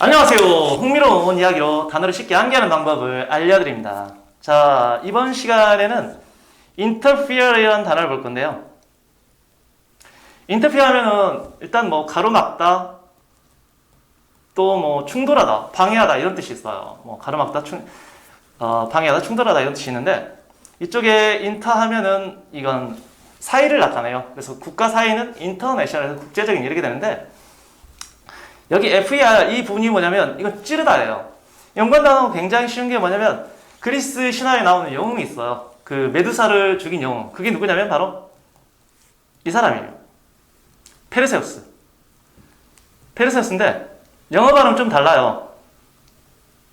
안녕하세요. 흥미로운 이야기로 단어를 쉽게 암기하는 방법을 알려드립니다. 자, 이번 시간에는 interfere이라는 단어를 볼 건데요. interfere 하면은 일단 뭐 가로막다, 또 뭐 충돌하다, 방해하다 이런 뜻이 있어요. 뭐 가로막다, 충, 어, 방해하다, 충돌하다 이런 뜻이 있는데 이쪽에 인터 하면은 이건 사이를 나타내요. 그래서 국가 사이는 인터내셔널에서 국제적인 이렇게 되는데 여기 FER 이 부분이 뭐냐면 이건 찌르다예요. 연관 단어 굉장히 쉬운 게 뭐냐면 그리스 신화에 나오는 영웅이 있어요. 그 메두사를 죽인 영웅. 그게 누구냐면 바로 이 사람이에요. 페르세우스. 페르세우스인데 영어 발음 좀 달라요.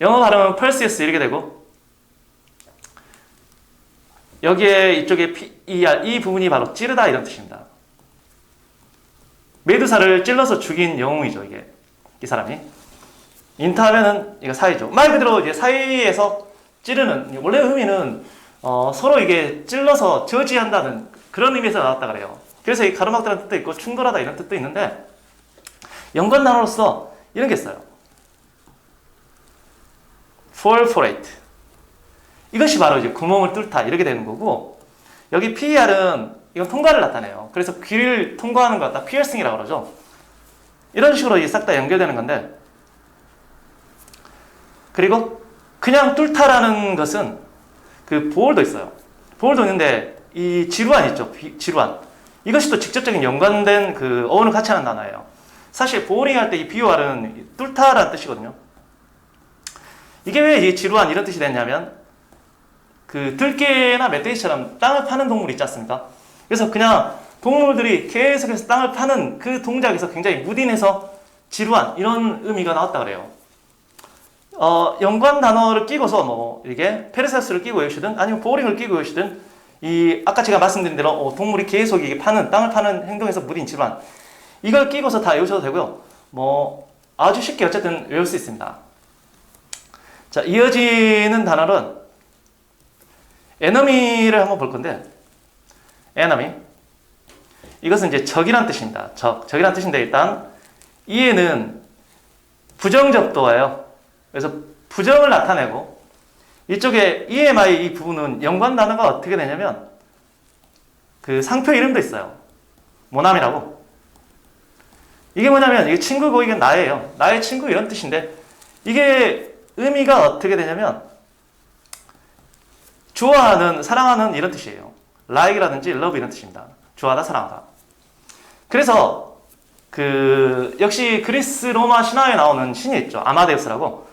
영어 발음은 펄시우스 이렇게 되고 여기에 이쪽에 P, 이, 이 부분이 바로 찌르다 이런 뜻입니다. 메두사를 찔러서 죽인 영웅이죠 이게 이 사람이 인터하면은 이거 사이죠 말 그대로 이제 사이에서 찌르는 원래 의미는 어, 서로 이게 찔러서 저지한다는 그런 의미에서 나왔다 그래요 그래서 이 가로막다는 뜻도 있고 충돌하다 이런 뜻도 있는데 연관 단어로서 이런 게 있어요 perforate 이것이 바로 이제 구멍을 뚫다 이렇게 되는 거고 여기 PER은 이건 통과를 나타내요. 그래서 귀를 통과하는 것 같다. 피어싱이라고 그러죠. 이런 식으로 싹 다 연결되는 건데 그리고 그냥 뚫다라는 것은 그 보홀도 있어요. 보홀도 있는데 이 지루한 있죠. 비- 지루한. 이것이 또 직접적인 연관된 그 어원을 같이 하는 단어예요. 사실 보호링 할 때 이 비유알은 뚫다라는 뜻이거든요. 이게 왜 이 지루한 이런 뜻이 됐냐면 그 들깨나 멧돼지처럼 땅을 파는 동물 있지 않습니까? 그래서 그냥 동물들이 계속해서 땅을 파는 그 동작에서 굉장히 무딘해서 지루한 이런 의미가 나왔다 그래요. 어, 연관 단어를 끼고서 뭐 이게 페르세스를 끼고 외우시든 아니면 보링을 끼고 외우시든 이 아까 제가 말씀드린 대로 어, 동물이 계속 이게 파는 땅을 파는 행동에서 무딘 지루한 이걸 끼고서 다 외우셔도 되고요. 뭐 아주 쉽게 어쨌든 외울 수 있습니다. 자 이어지는 단어는 에너미를 한번 볼 건데 enemy 이것은 이제 적이란 뜻입니다. 적 적이란 뜻인데 일단 이에는 부정적도예요. 그래서 부정을 나타내고 이쪽에 EMI 이 부분은 연관 단어가 어떻게 되냐면 그 상표 이름도 있어요. 모남이라고. 이게 뭐냐면 이게 친구고 이게 나예요. 나의 친구 이런 뜻인데 이게 의미가 어떻게 되냐면 좋아하는, 사랑하는 이런 뜻이에요. like라든지 love 이런 뜻입니다. 좋아하다, 사랑하다. 그래서 그 역시 그리스 로마 신화에 나오는 신이 있죠. 아마데우스라고.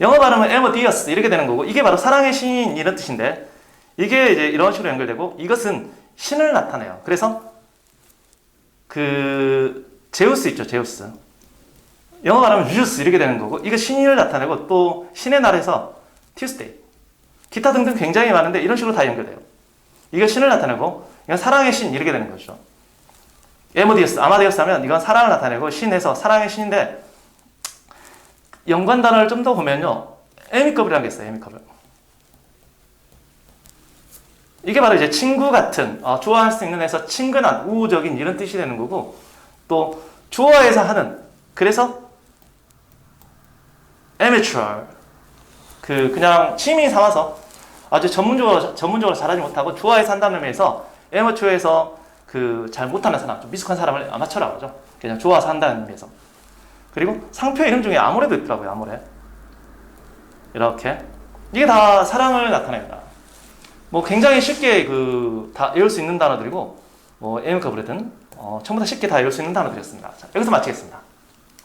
영어 발음은 에머디어스 이렇게 되는 거고 이게 바로 사랑의 신 이런 뜻인데 이게 이제 이런 식으로 연결되고 이것은 신을 나타내요. 그래서 그 제우스 있죠, 제우스. 영어 발음은 유주스 이렇게 되는 거고 이거 신을 나타내고 또 신의 날에서 튜스데이 기타 등등 굉장히 많은데 이런 식으로 다 연결돼요. 이거 신을 나타내고 이건 사랑의 신 이렇게 되는 거죠. 에모디우스, 아마데우스 하면 이건 사랑을 나타내고 신에서 사랑의 신인데 연관 단어를 좀 더 보면요. 에미컵이라는 게 있어요. 에미컵을. 이게 바로 이제 친구 같은 어, 좋아할 수 있는 에서 친근한 우호적인 이런 뜻이 되는 거고 또 좋아해서 하는 그래서 amateur 그 그냥 취미 삼아서 아주 전문적으로 전문적으로 잘하지 못하고 좋아해서 한다는 의미에서 에머추어에서 그 잘 못하는 사람, 좀 미숙한 사람을 아마추어라고 하죠. 그냥 좋아서 한다는 의미에서. 그리고 상표 이름 중에 아모레도 있더라고요. 아모레. 이렇게 이게 다 사랑을 나타냅니다. 뭐 굉장히 쉽게 그 다 외울 수 있는 단어들이고 뭐 에미카 브레든 어, 전부 다 쉽게 다 외울 수 있는 단어들이었습니다. 자, 여기서 마치겠습니다.